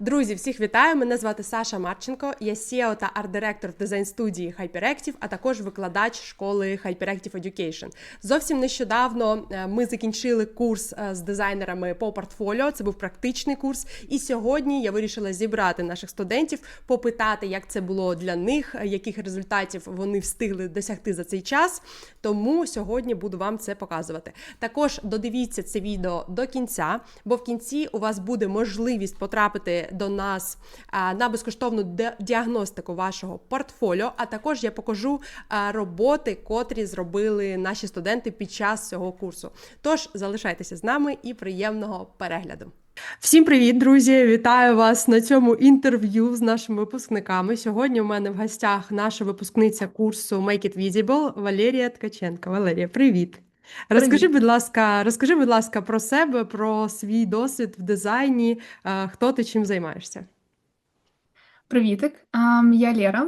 Друзі, всіх вітаю! Мене звати Саша Марченко. Я SEO та арт-директор дизайн-студії Hyperactive, а також викладач школи Hyperactive Education. Зовсім нещодавно е, ми закінчили курс е, з дизайнерами по портфоліо. Це був практичний курс. І сьогодні я вирішила зібрати наших студентів, попитати, як це було для них, е, яких результатів вони встигли досягти за цей час. Тому сьогодні буду вам це показувати. Також додивіться це відео до кінця, бо в кінці у вас буде можливість потрапити до нас на безкоштовну діагностику вашого портфоліо. А також я покажу роботи, котрі зробили наші студенти під час цього курсу. Тож залишайтеся з нами і приємного перегляду. Всім привіт, друзі! Вітаю вас на цьому інтерв'ю з нашими випускниками. Сьогодні у мене в гостях наша випускниця курсу Make It Visible Валерія Ткаченко. Валерія, привіт! Розкажи, будь ласка, розкажи, будь ласка, про себе, про свій досвід в дизайні, е, хто ти чим займаєшся? Привітик, я Лєра.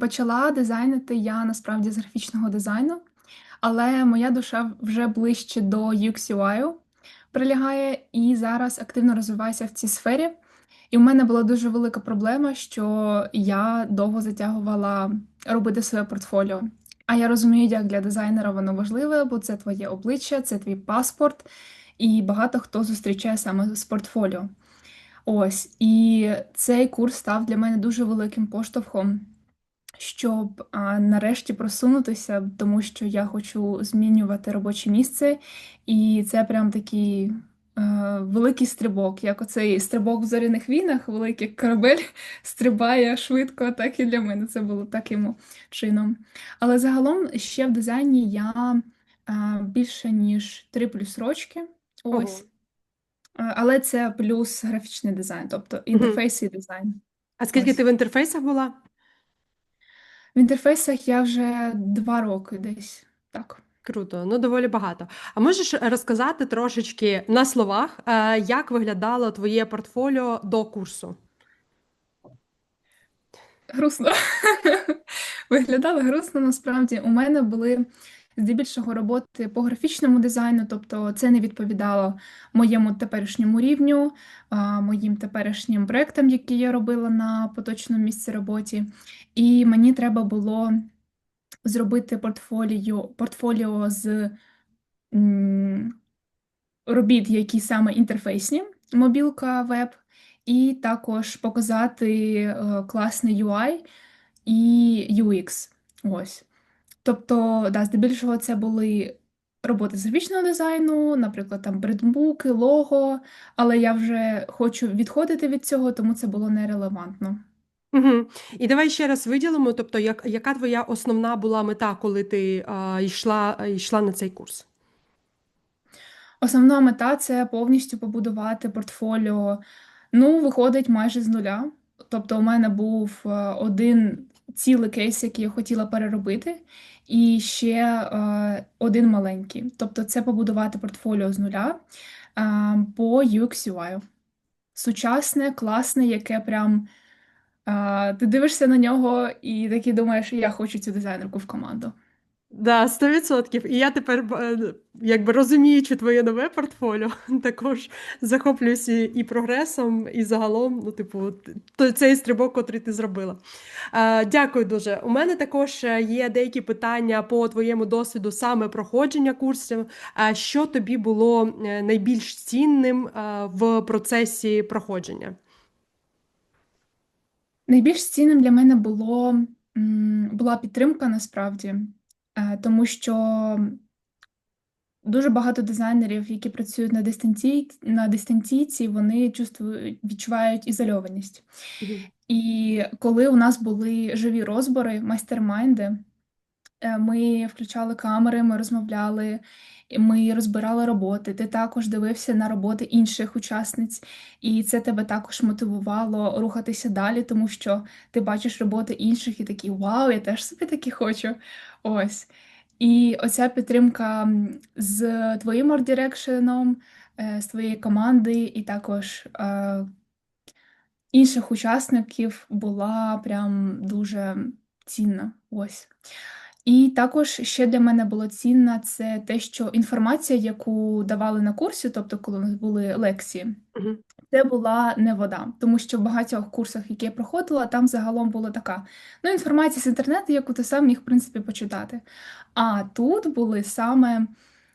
Почала дизайнити я насправді з графічного дизайну, але моя душа вже ближче до UX UI прилягає і зараз активно розвиваюся в цій сфері. І в мене була дуже велика проблема, що я довго затягувала робити своє портфоліо. А я розумію, як для дизайнера воно важливе, бо це твоє обличчя, це твій паспорт, і багато хто зустрічає саме з портфоліо. Ось, і цей курс став для мене дуже великим поштовхом, щоб а, нарешті просунутися, тому що я хочу змінювати робоче місце, і це прям такий великий стрибок, як оцей стрибок в зоряних війнах, великий корабель стрибає швидко, так і для мене це було таким чином. Але загалом ще в дизайні я е, більше ніж 3 плюс рочки. Ось. Е, Але це плюс графічний дизайн, тобто інтерфейс і дизайн. А скільки Ось. ти в інтерфейсах була? В інтерфейсах я вже два роки десь. Так. Круто, ну доволі багато. А можеш розказати трошечки на словах, е, як виглядало твоє портфоліо до курсу? Грустно. Виглядало грустно, насправді. У мене були здебільшого роботи по графічному дизайну, тобто це не відповідало моєму теперішньому рівню, моїм теперішнім проектам, які я робила на поточному місці роботі. І мені треба було зробити портфоліо, портфоліо з м, робіт, які саме інтерфейсні, мобілка, веб, і також показати е, класний UI і UX. Ось. Тобто, да, здебільшого це були роботи з графічного дизайну, наприклад, там брендбуки, лого, але я вже хочу відходити від цього, тому це було нерелевантно. Угу. І давай ще раз виділимо, тобто, як, яка твоя основна була мета, коли ти е, йшла, йшла на цей курс? Основна мета це повністю побудувати портфоліо. Ну, виходить майже з нуля. Тобто, у мене був один цілий кейс, який я хотіла переробити, і ще е, один маленький. Тобто, це побудувати портфоліо з нуля е, по UX UI. Сучасне, класне, яке прям ти дивишся на нього і такий думаєш, я хочу цю дизайнерку в команду. Да, 100%. І я тепер, е, якби розуміючи твоє нове портфоліо, також захоплююся і, прогресом, і загалом, ну, типу, цей стрибок, котрий ти зробила. Е, дякую дуже. У мене також е, є деякі питання по твоєму досвіду саме проходження курсів. Що тобі було найбільш цінним в процесі проходження? Найбільш цінним для мене було, була підтримка насправді, Е, тому що дуже багато дизайнерів, які працюють на дистанцій, на дистанційці, вони чувствують, відчувають ізольованість. Мгм. І коли у нас були живі розбори, майстермайнди, е, ми включали камери, ми розмовляли, ми розбирали роботи. Ти також дивився на роботи інших учасниць, і це тебе також мотивувало рухатися далі, тому що ти бачиш роботи інших і такий вау, я теж собі такі хочу. Ось. І оця підтримка з твоїм арт-дирекшеном, е, з твоєї команди, і також е, інших учасників була прям дуже цінна. Ось. І також ще для мене було цінна це те, що інформація, яку давали на курсі, тобто коли у нас були лекції, Мгм. Це була не вода, тому що в багатьох курсах, які я проходила, там загалом була така ну, інформація з інтернету, яку ти сам міг, в принципі, почитати. А тут були саме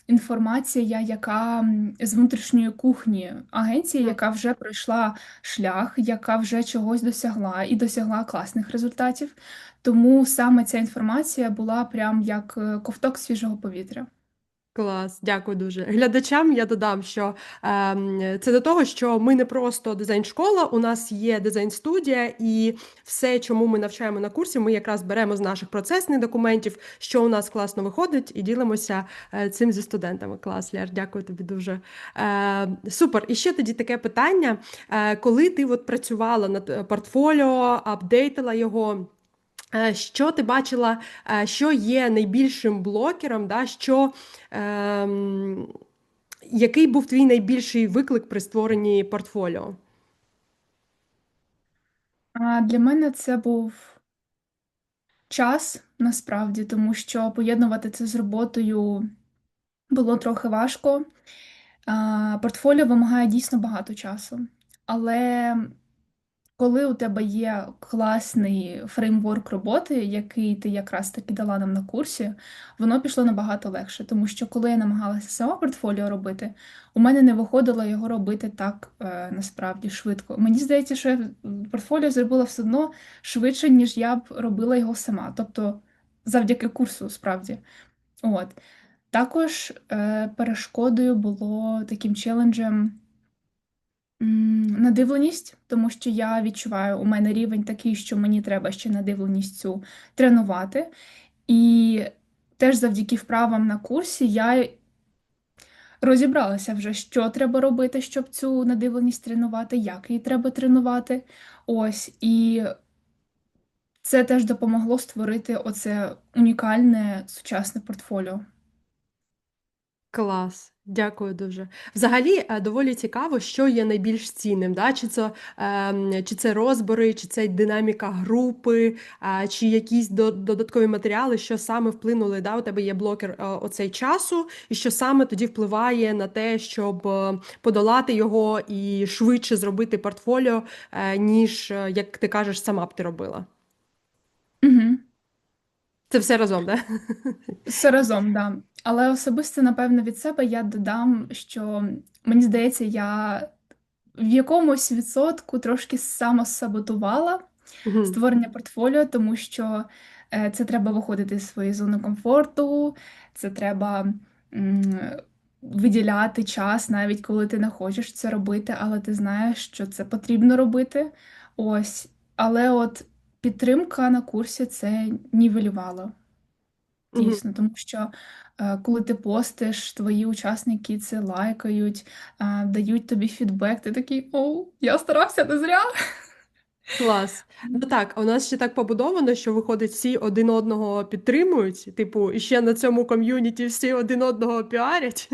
інформація, яка з внутрішньої кухні агенції, яка вже пройшла шлях, яка вже чогось досягла і досягла класних результатів. Тому саме ця інформація була прям як е, ковток свіжого повітря. Клас, дякую дуже. Глядачам я додам, що ем, це до того, що ми не просто дизайн-школа, у нас є дизайн-студія, і все, чому ми навчаємо на курсі, ми якраз беремо з наших процесних документів, що у нас класно виходить, і ділимося е, цим зі студентами. Клас, Лєр, дякую тобі дуже. Е, супер. І ще тоді таке питання: Е, коли ти от працювала над е, портфоліо, апдейтила його. Е, Що ти бачила, е, що є найбільшим блокером, да, що, ем, який був твій найбільший виклик при створенні портфоліо? Для мене це був час насправді, тому що поєднувати це з роботою було трохи важко. Портфоліо вимагає дійсно багато часу. Але коли у тебе є класний фреймворк роботи, який ти якраз таки дала нам на курсі, воно пішло набагато легше. Тому що коли я намагалася сама портфоліо робити, у мене не виходило його робити так е, насправді швидко. Мені здається, що я портфоліо зробила все одно швидше, ніж я б робила його сама. Тобто завдяки курсу, справді. От. Також е, перешкодою було таким челенджем. Надивленість, тому що я відчуваю, у мене рівень такий, що мені треба ще надивленість цю тренувати. І теж завдяки вправам на курсі я розібралася вже, що треба робити, щоб цю надивленість тренувати, як її треба тренувати. Ось, і це теж допомогло створити оце унікальне сучасне портфоліо. Клас, дякую дуже. Взагалі, е, доволі цікаво, що є найбільш цінним. Да? Чи це, ем, чи це розбори, чи це динаміка групи, е, чи якісь додаткові матеріали, що саме вплинули. Да? У тебе є блокер е, оцей часу, і що саме тоді впливає на те, щоб подолати його і швидше зробити портфоліо, ніж, як ти кажеш, сама б ти робила. Угу. Це все разом, да? Все разом, да. Але особисто, напевно, від себе я додам, що мені здається, я в якомусь відсотку трошки самосаботувала Мгм. створення портфоліо, тому що е, це треба виходити з своєї зони комфорту, це треба м, виділяти час, навіть коли ти не хочеш це робити, але ти знаєш, що це потрібно робити. Ось. Але от підтримка на курсі це нівелювала. Дійсно, тому що е, коли ти постиш, твої учасники це лайкають, дають тобі фідбек, ти такий, оу, я старався не зря. Клас. Ну так, у нас ще так побудовано, що виходить, всі один одного підтримують. Типу, і ще на цьому ком'юніті всі один одного піарять.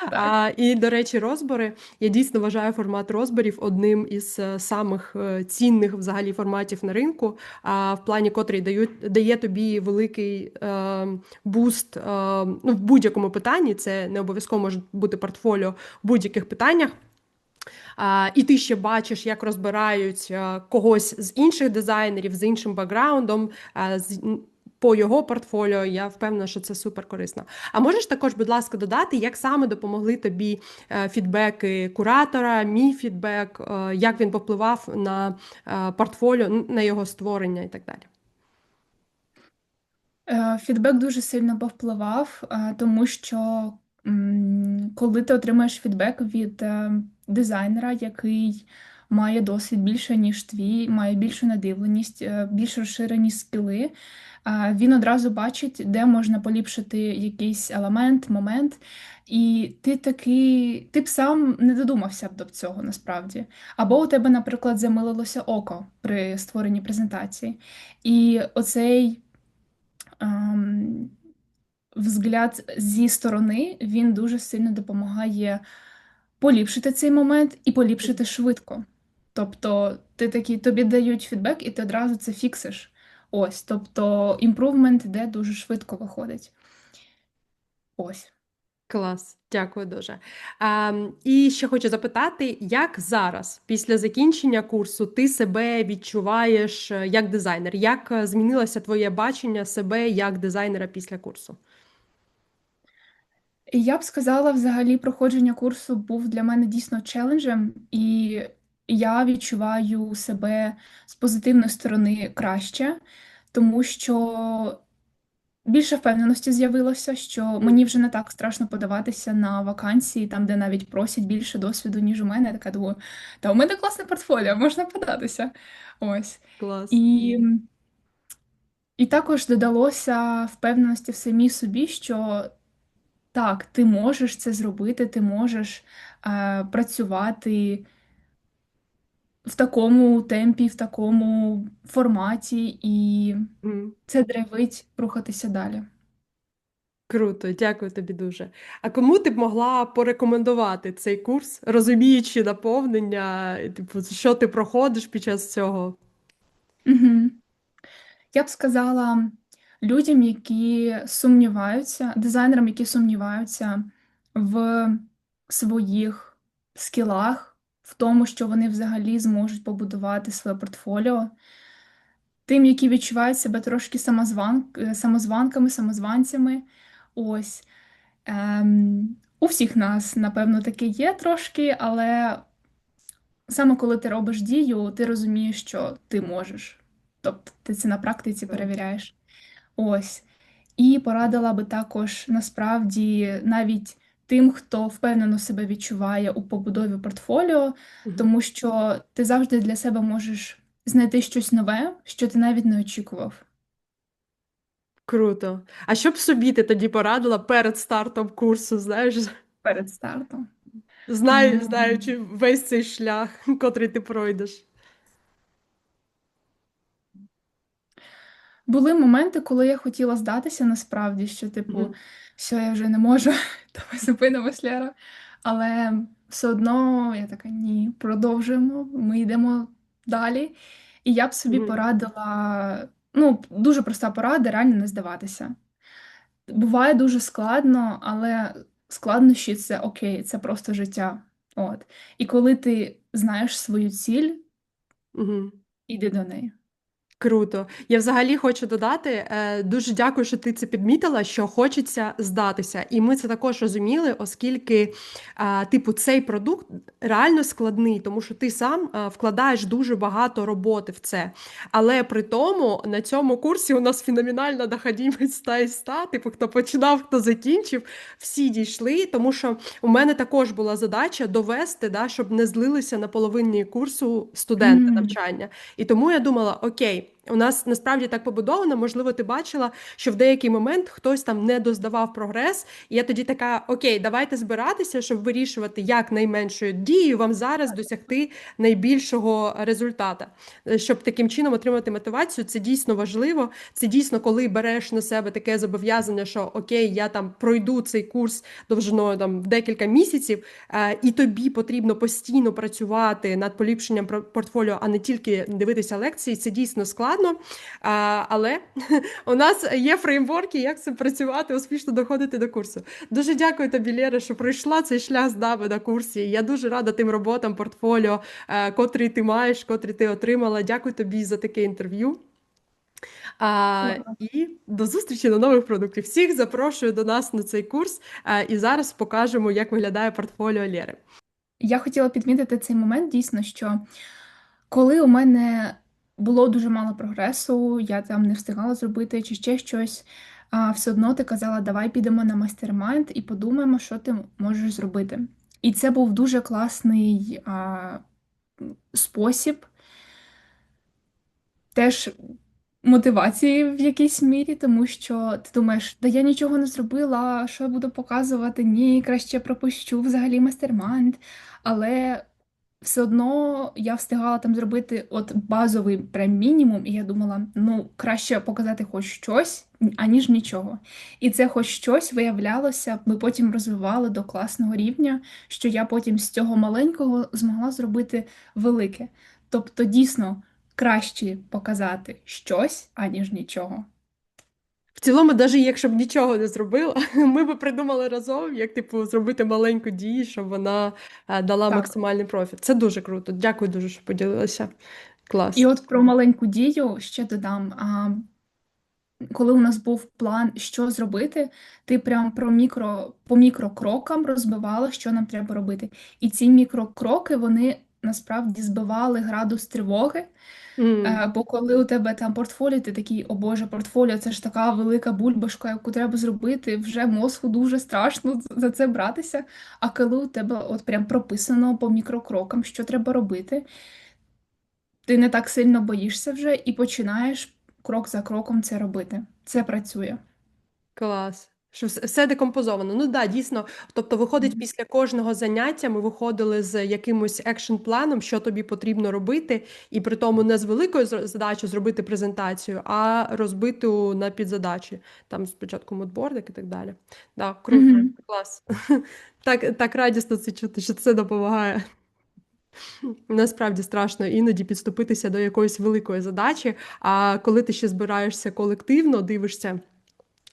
Так. А, і, до речі, розбори. Я дійсно вважаю формат розборів одним із е, самих е, цінних взагалі форматів на ринку, а, в плані котрий дають, дає тобі великий е, буст е, ну, в будь-якому питанні. Це не обов'язково може бути портфоліо в будь-яких питаннях. А, і ти ще бачиш, як розбирають а, когось з інших дизайнерів з іншим бекграундом. а, з, по його портфоліо, я впевнена, що це супер корисно. А можеш також, будь ласка, додати, як саме допомогли тобі е, фідбеки куратора, мій фідбек, е, як він попливав на е, портфоліо, на його створення і так далі. Е, Фідбек дуже сильно повпливав, е, тому що коли ти отримаєш фідбек від е, дизайнера, який має досвід більше, ніж твій, має більшу надивленість, е, більш розширені скіли, е, він одразу бачить, де можна поліпшити якийсь елемент, момент. І ти такий, ти б сам не додумався б до цього насправді. Або у тебе, наприклад, замилилося око при створенні презентації. І оцей ем, взгляд зі сторони, він дуже сильно допомагає поліпшити цей момент і поліпшити швидко. Тобто, ти такий, тобі дають фідбек, і ти одразу це фіксиш. Ось, тобто імпрувмент іде дуже швидко виходить. Ось. Клас, дякую дуже. Ем, і ще хочу запитати, як зараз, після закінчення курсу, ти себе відчуваєш е, як дизайнер? Як е, змінилося твоє бачення себе як дизайнера після курсу? Я б сказала, взагалі, проходження курсу був для мене дійсно челенджем, і я відчуваю себе з позитивної сторони краще, тому що більше впевненості з'явилося, що мені вже не так страшно подаватися на вакансії, там, де навіть просять більше досвіду, ніж у мене. Я така думаю, та у мене класне портфоліо, можна податися. Ось. Клас. І, і також додалося впевненості в самій собі, що так, ти можеш це зробити, ти можеш е, працювати в такому темпі, в такому форматі, і Мгм. це драйвить рухатися далі. Круто, дякую тобі дуже. А кому ти б могла порекомендувати цей курс, розуміючи наповнення, і, типу, що ти проходиш під час цього? Я б сказала людям, які сумніваються, дизайнерам, які сумніваються в своїх скілах, в тому, що вони взагалі зможуть побудувати своє портфоліо. Тим, які відчувають себе трошки самозван... е, самозванками, самозванцями. Ось. Ем, у всіх нас, напевно, таке є трошки, але саме коли ти робиш дію, ти розумієш, що ти можеш. Тобто ти це на практиці перевіряєш. Ось. І порадила би також насправді навіть тим, хто впевнено себе відчуває у побудові портфоліо, Мгм. тому що ти завжди для себе можеш знайти щось нове, що ти навіть не очікував. Круто. А що б собі ти тоді порадила перед стартом курсу, знаєш, перед стартом. знаю, М. знаючи весь цей шлях, котрий ти пройдеш? Були моменти, коли я хотіла здатися насправді, що, типу, Мгм. все, я вже не можу, давай зупинимось, Лера. Але все одно я така, ні, продовжуємо, ми йдемо далі. І я б собі Мгм. порадила, ну, дуже проста порада, реально не здаватися. Буває дуже складно, але складнощі це окей, це просто життя. От. І коли ти знаєш свою ціль, Мгм. іди до неї. Круто. Я взагалі хочу додати, е, дуже дякую, що ти це підмітила, що хочеться здатися. І ми це також розуміли, оскільки, е, типу, цей продукт реально складний, тому що ти сам е, вкладаєш дуже багато роботи в це. Але при тому на цьому курсі у нас феноменальна доходимість 100 із 100, типу, хто починав, хто закінчив, всі дійшли, тому що у мене також була задача довести, да, щоб не злилися на половині курсу студенти Мгм. навчання. І тому я думала: окей, у нас насправді так побудовано. Можливо, ти бачила, що в деякий момент хтось там не доздавав прогрес. І я тоді така: окей, давайте збиратися, щоб вирішувати, як найменшою дією вам зараз досягти найбільшого результата. Е, Щоб таким чином отримати мотивацію, це дійсно важливо. Це дійсно, коли береш на себе таке зобов'язання, що окей, я там пройду цей курс довжиною там в декілька місяців, е, і тобі потрібно постійно працювати над поліпшенням портфоліо, а не тільки дивитися лекції. Це дійсно складно. А, але у нас є фреймворки, як це працювати, успішно доходити до курсу. Дуже дякую тобі, Лєра, що пройшла цей шлях з нами на курсі. Я дуже рада тим роботам, портфоліо, е, котрий ти маєш, котрі ти отримала. Дякую тобі за таке інтерв'ю. А, і до зустрічі на нових продуктів. Всіх запрошую до нас на цей курс. е, і зараз покажемо, як виглядає портфоліо Лєри. Я хотіла підмітити цей момент дійсно, що коли у мене було дуже мало прогресу, я там не встигала зробити чи ще щось, а, все одно ти казала, давай підемо на майстер-майнд і подумаємо, що ти можеш зробити. І це був дуже класний а, спосіб теж мотивації в якійсь мірі, тому що ти думаєш, да я нічого не зробила, що я буду показувати? Ні, краще пропущу взагалі майстер-майнд. Але все одно я встигала там зробити от базовий прям мінімум, і я думала, ну краще показати хоч щось, аніж нічого. І це хоч щось виявлялося, ми потім розвивали до класного рівня, що я потім з цього маленького змогла зробити велике. Тобто, дійсно, краще показати щось, аніж нічого. В цілому, навіть якщо б нічого не зробила, ми б придумали разом, як типу зробити маленьку дію, щоб вона е, дала Так. максимальний профіт. Це дуже круто. Дякую дуже, що поділилася. Клас. І от про маленьку дію ще додам. А, коли у нас був план, що зробити, ти прям про мікро, по мікрокрокам розбивала, що нам треба робити. І ці мікрокроки, вони насправді збивали градус тривоги. Е, Бо коли у тебе там портфоліо, ти такий, о Боже, портфоліо, це ж така велика бульбашка, яку треба зробити, вже мозку дуже страшно за це братися. А коли у тебе от прям прописано по мікрокрокам, що треба робити, ти не так сильно боїшся вже і починаєш крок за кроком це робити. Це працює. Клас. Що все, декомпозовано. Ну да, дійсно. Тобто, виходить, після кожного заняття ми виходили з якимось екшн планом, що тобі потрібно робити, і при тому не з великою задачею зробити презентацію, а розбиту на підзадачі. Там спочатку мудбордик і так далі. Да, круто, Мгм. клас. Так, так радісно це чути, що це допомагає. Насправді страшно іноді підступитися до якоїсь великої задачі. А коли ти ще збираєшся колективно, дивишся.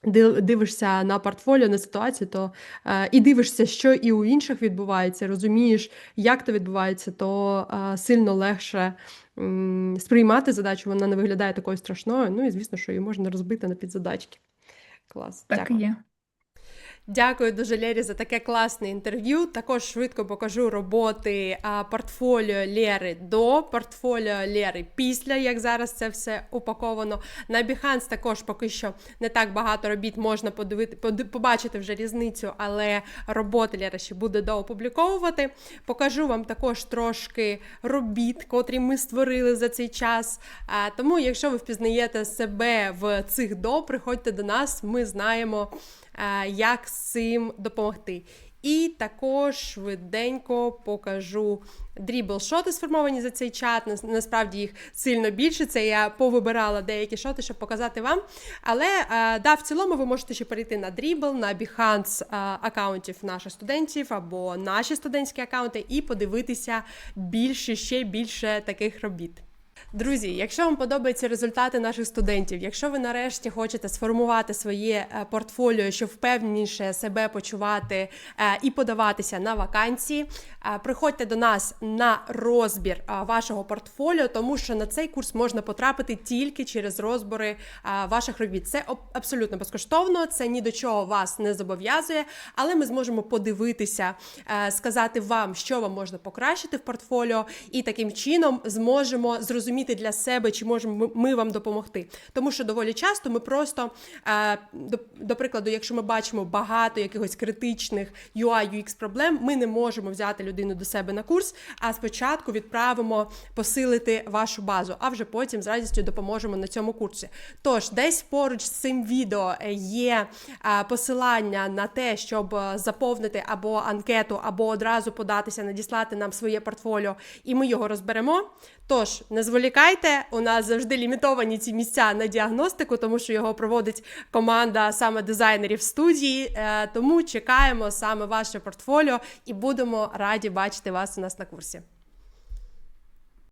Ди- Дивишся на портфоліо, на ситуацію, то е, і дивишся, що і у інших відбувається, розумієш, як то відбувається, то е, сильно легше е, сприймати задачу. Вона не виглядає такою страшною. Ну і звісно, що її можна розбити на підзадачки. Клас. Так і Дякую. є. Дякую дуже Лері за таке класне інтерв'ю. Також швидко покажу роботи портфоліо Лєри до портфоліо Лєри після, як зараз це все упаковано. На Behance також поки що не так багато робіт можна подивити, поди- побачити вже різницю, але роботи Лєра ще буде доопубліковувати. Покажу вам також трошки робіт, котрі ми створили за цей час. Тому, якщо ви впізнаєте себе в цих до, приходьте до нас, ми знаємо як з цим допомогти. І також швиденько покажу дрібл-шоти, сформовані за цей чат. Нас- Насправді їх сильно більше. Це я повибирала деякі шоти, щоб показати вам. Але е, да, в цілому ви можете ще перейти на дрібл, на Behance е, аккаунтів наших студентів або наші студентські аккаунти і подивитися більше, ще більше таких робіт. Друзі, якщо вам подобаються результати наших студентів, якщо ви нарешті хочете сформувати своє е, портфоліо, щоб впевненіше себе почувати е, і подаватися на вакансії, е, приходьте до нас на розбір вашого портфоліо, тому що на цей курс можна потрапити тільки через розбори ваших робіт. Це абсолютно безкоштовно, це ні до чого вас не зобов'язує, але ми зможемо подивитися, сказати вам, що вам можна покращити в портфоліо, і таким чином зможемо зрозуміти для себе, чи можемо ми- вам допомогти. Тому що доволі часто ми просто, е, до, до прикладу, якщо ми бачимо багато якихось критичних UI, UX проблем, ми не можемо взяти людину до себе на курс, а спочатку відправимо посилити вашу базу, а вже потім з радістю допоможемо на цьому курсі. Тож, десь поруч з цим відео е, є е, посилання на те, щоб заповнити або анкету, або одразу податися, надіслати нам своє портфоліо, і ми його розберемо. Тож, не зволікайте, у нас завжди лімітовані ці місця на діагностику, тому що його проводить команда саме дизайнерів студії. Е, Тому чекаємо саме ваше портфоліо і будемо раді бачити вас у нас на курсі.